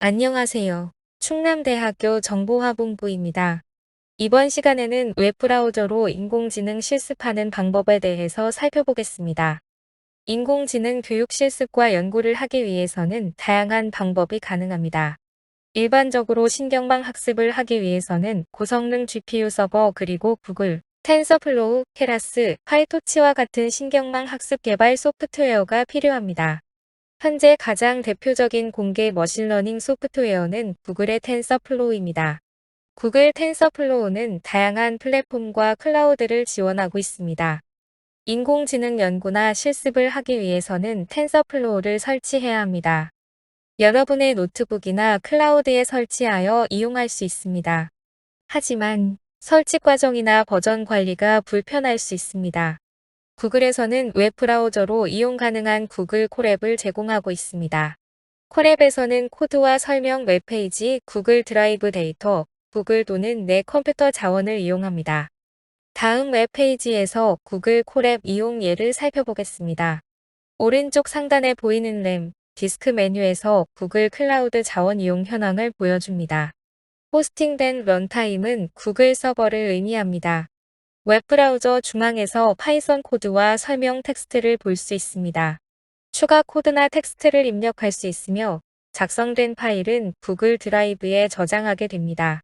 안녕하세요. 충남대학교 정보화본부입니다. 이번 시간에는 웹브라우저로 인공지능 실습하는 방법에 대해서 살펴보겠습니다. 인공지능 교육 실습과 연구를 하기 위해서는 다양한 방법이 가능합니다. 일반적으로 신경망 학습을 하기 위해서는 고성능 GPU 서버 그리고 구글, 텐서플로우, 케라스, 파이토치와 같은 신경망 학습 개발 소프트웨어가 필요합니다. 현재 가장 대표적인 공개 머신러닝 소프트웨어는 구글의 텐서플로우입니다. 구글 텐서플로우는 다양한 플랫폼과 클라우드를 지원하고 있습니다. 인공지능 연구나 실습을 하기 위해서는 텐서플로우를 설치해야 합니다. 여러분의 노트북이나 클라우드에 설치하여 이용할 수 있습니다. 하지만 설치 과정이나 버전 관리가 불편할 수 있습니다. 구글에서는 웹브라우저로 이용 가능한 구글 콜앱을 제공하고 있습니다. 콜앱에서는 코드와 설명 웹페이지, 구글 드라이브 데이터, 구글 또는 내 컴퓨터 자원을 이용합니다. 다음 웹페이지에서 구글 콜앱 이용 예를 살펴보겠습니다. 오른쪽 상단에 보이는 램, 디스크 메뉴에서 구글 클라우드 자원 이용 현황을 보여줍니다. 호스팅된 런타임은 구글 서버를 의미합니다. 웹브라우저 중앙에서 파이썬 코드와 설명 텍스트를 볼 수 있습니다. 추가 코드나 텍스트를 입력할 수 있으며 작성된 파일은 구글 드라이브에 저장하게 됩니다.